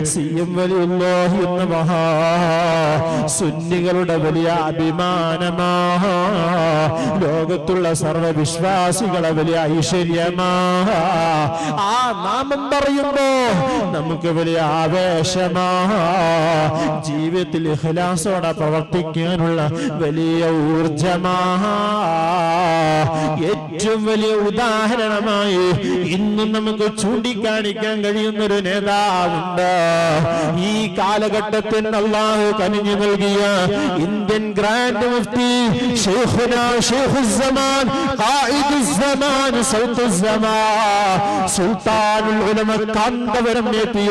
M വലിയുള്ളാഹി എന്ന മഹാ. സുന്നികളുടെ വലിയ അഭിമാനമാ. ലോകത്തുള്ള സർവവിശ്വാസികളെ വലിയ ഐശ്വര്യമാ. ആ നാമം പറയുമ്പോ നമുക്ക് വലിയ ആവേശമാ. ജീവിതത്തിൽ ഇഖ്ലാസോടെ പ്രവർത്തിക്കാനുള്ള വലിയ ഊർജമാ. ഏറ്റവും വലിയ ഉദാഹരണമായി ഇന്നും നമുക്ക് ചൂണ്ടിക്കാണിക്കാൻ കഴിയുന്ന ഒരു നേതാവുണ്ട്. ഈ കാലഘട്ടത്തിൽ അള്ളാഹു കനിഞ്ഞു നൽകിയ ഇന്ത്യൻ ഗ്രാൻഡ് മുഫ്തി എത്തി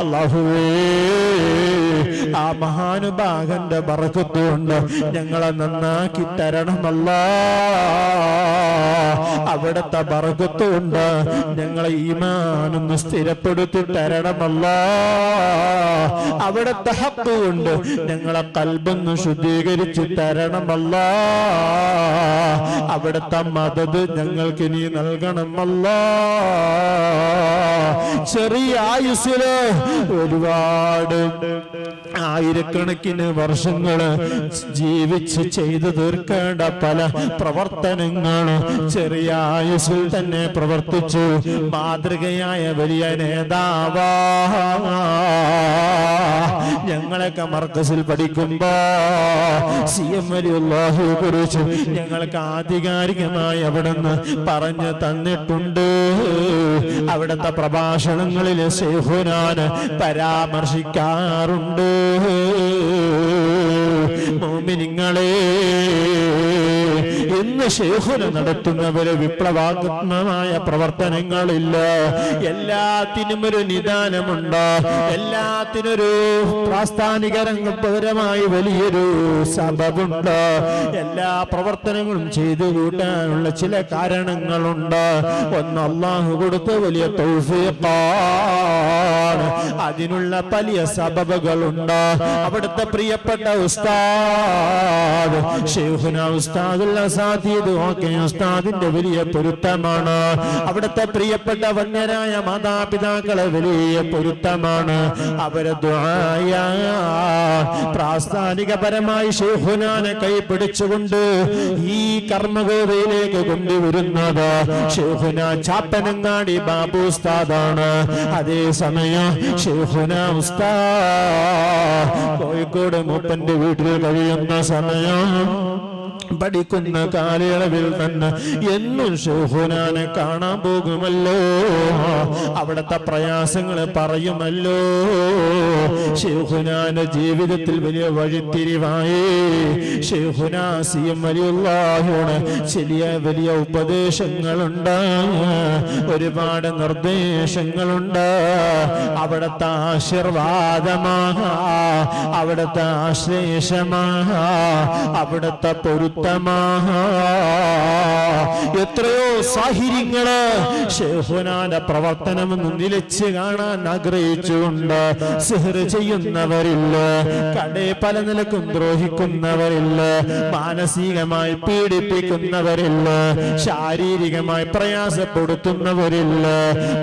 അള്ളാഹുവേ. മഹാനുഭാഗന്റെ ബറക്കത്തുകൊണ്ട് ഞങ്ങളെ നന്നാക്കി തരണമല്ല അവിടുത്തെ ബറക്കത്തുകൊണ്ട് ഞങ്ങളെ ഈമാനൊന്ന് സ്ഥിരപ്പെടുത്തി തരണമല്ല അവിടുത്തെ ഹത്തുകൊണ്ട് കൊണ്ട് ഞങ്ങളെ കൽബൊന്ന് ശുദ്ധീകരിച്ച് തരണമല്ല അവിടുത്തെ മതത് ഞങ്ങൾക്ക് ഇനി നൽകണമല്ല ചെറിയ ആയുസ്സിൽ ഒരുപാട് ആയിരക്കണക്കിന് വർഷങ്ങൾ ജീവിച്ച് ചെയ്തു തീർക്കേണ്ട പല പ്രവർത്തനങ്ങൾ ചെറിയ ആയുസിൽ തന്നെ പ്രവർത്തിച്ചു. മാതൃകയായ വലിയ നേതാവാ. ഞങ്ങളൊക്കെ മർക്കസിൽ പഠിക്കുമ്പോ സി എം വലിയുള്ളാഹു കുറിച്ച് ഞങ്ങൾക്ക് ആധികാരികമായി അവിടെ നിന്ന് പറഞ്ഞു തന്നിട്ടുണ്ട്. അവിടുത്തെ പ്രഭാഷണങ്ങളിൽ സേഹുനാൻ പരാമർശിക്കാറുണ്ട്. Oh. ഇന്ന് ശേഖുന നടത്തുന്നവര് വിപ്ലവാത്മകമായ പ്രവർത്തനങ്ങളില്ല. എല്ലാത്തിനും ഒരു നിദാനമുണ്ട്? എല്ലാത്തിനൊരു പ്രാസ്ഥാനിക രംഗപരമായി വലിയൊരു സബബുണ്ട്? എല്ലാ പ്രവർത്തനങ്ങളും ചെയ്തു കൂട്ടാനുള്ള ചില കാരണങ്ങളുണ്ട്? ഒന്ന് അള്ളാഹു കൊടുത്ത വലിയ തൗഫീഖാണ്. അതിനുള്ള വലിയ സബബുകളുണ്ട്? അവിടുത്തെ പ്രിയപ്പെട്ട ഉസ്താദ് ഷെയ്ഖുന ഉസ്താദുൽ അസാദീദ് ഓക്കെ ഉസ്താദിന്റെ വലിയ പൊരുത്തമാണ്. അവിടുത്തെ പ്രിയപ്പെട്ട വന്യരായ മാതാപിതാക്കളെ വലിയ പൊരുത്തമാണ്. അവരെ ഷേഹുനാനെ പ്രാസ്ഥാനികപരമായി ഷെയ്ഖുനാനെ കൈ പിടിച്ചുകൊണ്ട് ഈ കർമ്മഗോതയിലേക്ക് കൊണ്ടുവരുന്നത് ഷെയ്ഖുന ചാപ്പനങ്ങാടി ബാബു ഉസ്താദാണ്. അതേസമയം ഷെയ്ഖുന ഉസ്താ കോഴിക്കോട് മൂപ്പന്റെ വീട്ടിൽ കഴിയുന്ന സമയം പഠിക്കുന്ന കാലയളവിൽ തന്നെ എന്നും ഷെഹുനാനെ കാണാൻ പോകുമല്ലോ. അവിടുത്തെ പ്രയാസങ്ങൾ പറയുമല്ലോ. ഷെഹുനാന്റെ ജീവിതത്തിൽ വലിയ വഴിത്തിരിവായി. ചെറിയ വലിയ ഉപദേശങ്ങളുണ്ട്. ഒരുപാട് നിർദ്ദേശങ്ങളുണ്ട്. അവിടത്തെ ആശീർവാദമാ അവിടത്തെ ആശ്ലേഷമാ അവിടത്തെ പൊരുത്തമാ എത്രയോ സാഹിര്യങ്ങൾ ഷെഹുനാന്റെ പ്രവർത്തനമെന്ന് നിലച്ച് കാണാൻ ആഗ്രഹിച്ചുകൊണ്ട് സിഹർ ചെയ്യുന്നവരില്ല കടയെ പല നിലക്കും ദ്രോഹിക്കുന്നവരില്ല. മാനസികമായി പീഡിപ്പിക്കുന്നവരില്ല. ശാരീരികമായി പ്രയാസപ്പെടുത്തുന്നവരില്ല.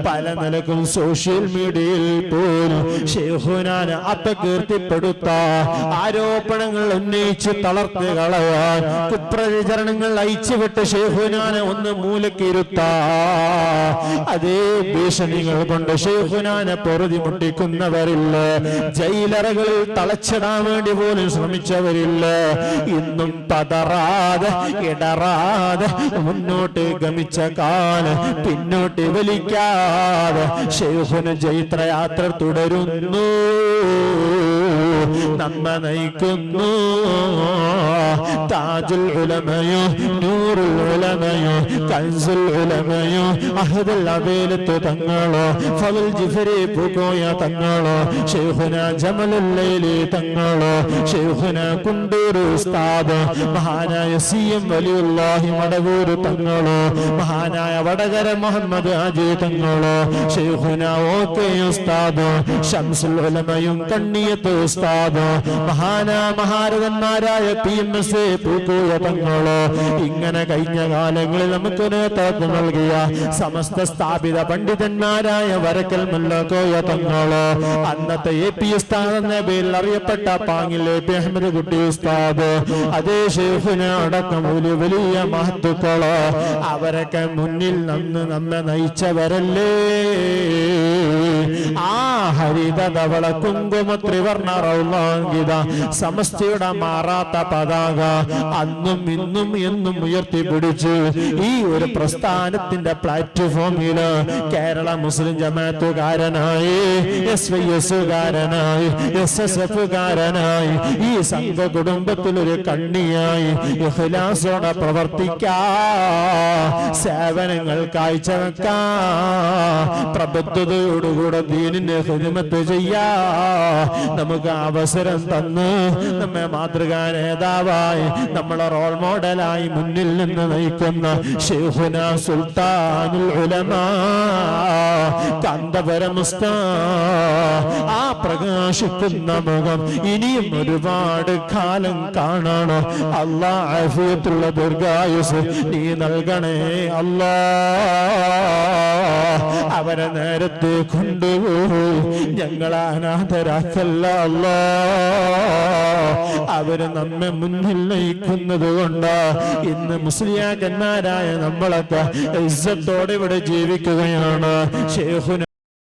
പല നിലക്കും സോഷ്യൽ മീഡിയയിൽ പോലും ഷെഹുനാന് അപകീർത്തിപ്പെടുത്ത. ആരോപണങ്ങൾ ഉന്നയിച്ച് തളർത്ത് കളയാൻ കുപ്രചരണങ്ങൾ അയച്ചുവിട്ട് ഷെഹുനാനെ ഒന്ന് മൂലക്കിരുത്ത അതേ ഭീഷണികൾ കൊണ്ട് ഷെഹുനാനെ പൊറുതി മുട്ടിക്കുന്നവരില്ല. ജയിലറകളിൽ തളച്ചിടാൻ വേണ്ടി പോലും ശ്രമിച്ചവരില്ല. ഇന്നും പതറാതെ ഇടറാതെ മുന്നോട്ട് ഗമിച്ച കാൽ പിന്നോട്ട് വലിക്കാതെ ശേഷന് ജൈത്രയാത്ര തുടരുന്നു. നമ്മ നയിക്കുന്നു. താജുൽ ഉലമയോ നൂറുൽ ഉലമയോ കൻസുൽ ഉലമയോ അഹദുൽ അബേലത്ത് തങ്ങളോ ഫവൽ ജിഫരി പൂക്കോയ തങ്ങളോ ഷെയ്ഖുന ജമലുല്ലൈലി തങ്ങളോ ഷെയ്ഖുന കുണ്ടൂർ ഉസ്താദ് മഹാനായ സി എം വലിയുള്ളാഹി മടവൂർ തങ്ങളോ മഹാനായ വടകര മുഹമ്മദ് അജി തങ്ങളോ ഷെയ്ഖുന ഓക്കെ ഉസ്താദ് ഷംസുൽ ഉലമയും കണ്ണിയത്ത് ഉസ്താദ് മഹാന മഹാരഥന്മാരായ P M S Pookoya Koya തങ്ങളോ ഇങ്ങനെ കഴിഞ്ഞ കാലങ്ങളിൽ നമുക്ക് നേതൃത്വം നൽകിയ സമസ്ത സ്ഥാപിത പണ്ഡിതന്മാരായ വരക്കൽ മുല്ലക്കോയ കോയ തങ്ങളോ അന്നത്തെ എ പി ഉസ്താദ് എന്ന പേരിൽ അറിയപ്പെട്ട പാങ്ങിൽ അഹമ്മദ് കുട്ടി ഉസ്താദ്. അതേ ഷെയ്ഖിനെ അടക്കം ഒരു വലിയ മഹത്തുക്കളോ അവരൊക്കെ മുന്നിൽ നിന്ന് നമ്മെ നയിച്ചവരല്ലേ? ആ ഹരിത ധവള കുങ്കുമ ത്രിവർണ റൗലാങ്കിത സമസ്തയുടെ മാറാത്ത പതാക അന്നും ഇന്നും എന്നും ഉയർത്തിപ്പിടിച്ച്. ഈ ഒരു പ്രസ്ഥാനത്തിന്റെ പ്ലാറ്റ്ഫോമിൽ കേരള മുസ്ലിം ജമാകാരനായി എസ് വൈ എസ് കാരനായി എസ് എസ് എഫ് കാരനായി ഈ സംഘ കുടുംബത്തിൽ ഒരു കണ്ണിയായി ഇഖ്ലാസോടെ പ്രവർത്തിക്കാ. സേവനങ്ങൾ കാഴ്ചവെക്കാ പ്രബുദ്ധതയോടുകൂടെ ദീനിന്റെ ഹിദ്മത്ത് ചെയ്യാ. നമുക്ക് അവസരം തന്ന് നമ്മെ മാതൃകാ നേതാവായി നമ്മളെ റോൾ മോഡലായി മുന്നിൽ നിന്ന് നയിക്കുന്ന ഷെയ്ഖുന സുൽത്താനുൽ ഉലമാ. കാന്തപരമുസ്ത ആ പ്രകാശിക്കുന്ന മുഖം ഇനിയും ഒരുപാട് കാലം കാണണം. അല്ലാ ആഫിയത്തുള്ള ദീർഘായുസ് നീ നൽകണേ അല്ലാ. അവരെ നേരത്തെ കൊണ്ടുപോയി ഞങ്ങളെ അനാഥരാക്കല്ല അവർ നമ്മെ മുന്നിൽ നയിക്കുന്നത് കൊണ്ട്. ഇന്ന് മുസ്ലിയാക്കന്മാരായ നമ്മളൊക്കെ ഇസ്സത്തോടെ ഇവിടെ ജീവിക്കുകയാണ്. ഷേഖുന